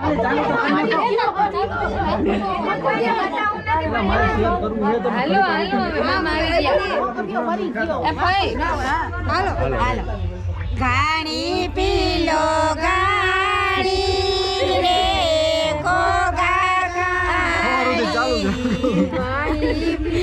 હાલો હાલો હવે મામા આવી ગયા એ ભાઈ હાલો હાલો ઘાણી પીલો રે ઘાણી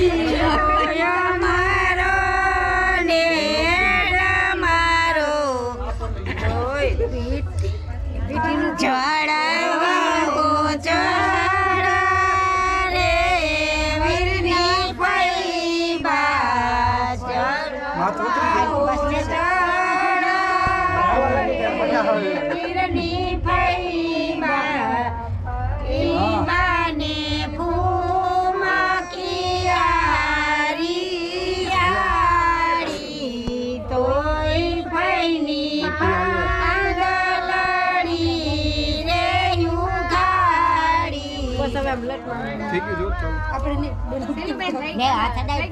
થઈ ગયું જો ચાલો. ને હાથ અડાય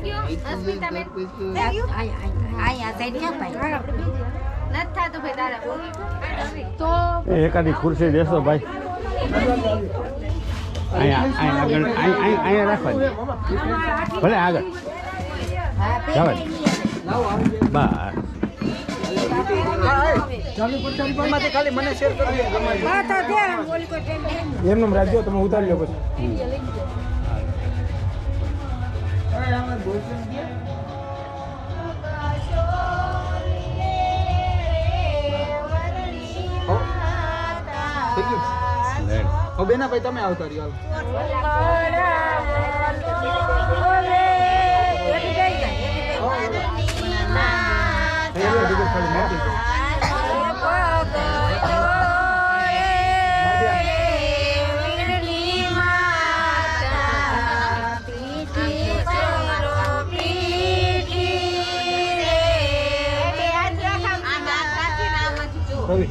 આયા સાઈડ ક્યાં ભાઈ તો એકાદી ખુરશી દેશો ભાઈ. અહીંયા અહીંયા આગળ અહીંયા રાખવાની. ભલે આગળ. બસ. એમનું રાજ્યો તમે ઉતારી લો પછી. બેના ભાઈ તમે આવતા રહ્યો. ખાલી માટી રવિ.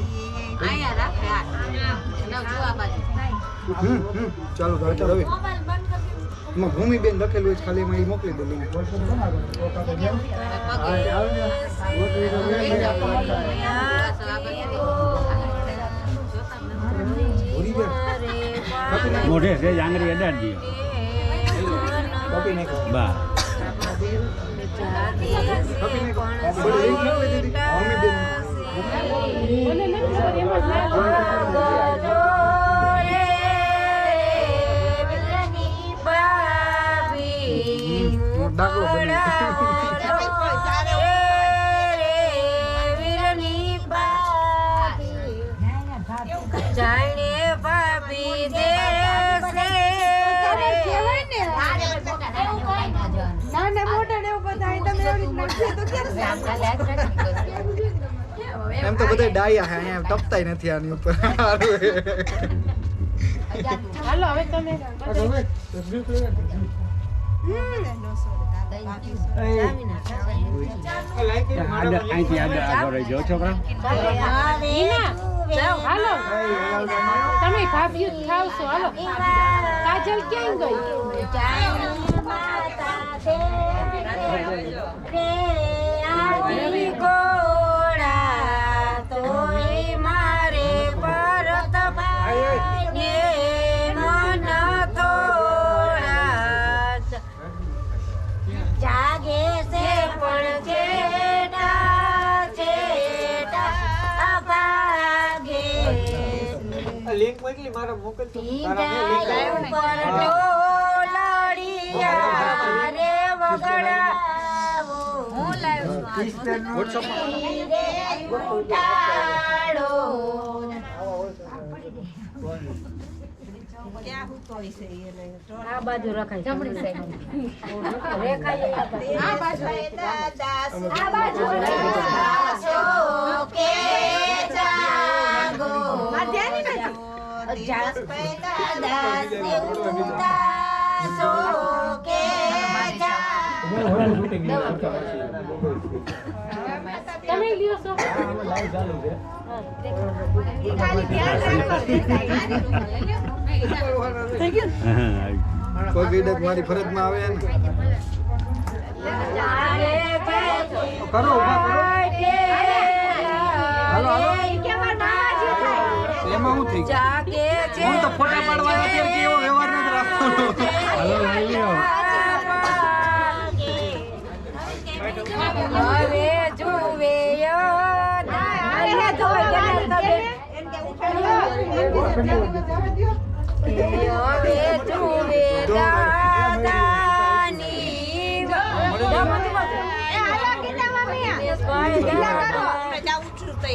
ચાલો ચાલો રવિ એમાં ભૂમિબેન લખેલું હોય છે, ખાલી એમાં ઈ મોકલી દો ગયા? મોઢે છે આંગળી અડાડી કાપી નાખો. બસ કાપી નાખો. બોલો, link મોકલી દીધી. ભૂમિબેન. હમ, દાખલો બની જાણે ભાભી દે એમ તો બધા ડાયા હે અહીંયા ટપતાય નથી આની ઉપર હારું હે. હાલો હવે તમે આગળ અહીંથી આગળ આગળ રહી જાઓ છોકરા હિના હાલો તમે ભાભીઓ ખાવશો હાલો કાજલ ક્યાં ગઈ લિંક મોકલી મારા મોકલજો ઢીંઢા ઉપર ઢોલડિયા રે વગડાવો. હું WhatsApp માં ઉઠાડો આ બાજુ રખાય જમણી સાઈડ. રેખાય આ બાજુ. આ બાજુ. જાસ પેદા દાસ ઉદાસો કે જાગો તમે લ્યો છો કોઈ ગઈડક મારી ફરજમાં આવે ને કરો ઊભા કરો નથી કે એવો વ્યવહાર નથી રાખવાનો. Hello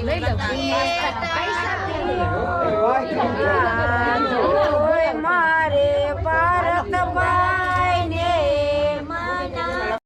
May labi. Ay, sabi. Ay, sabi.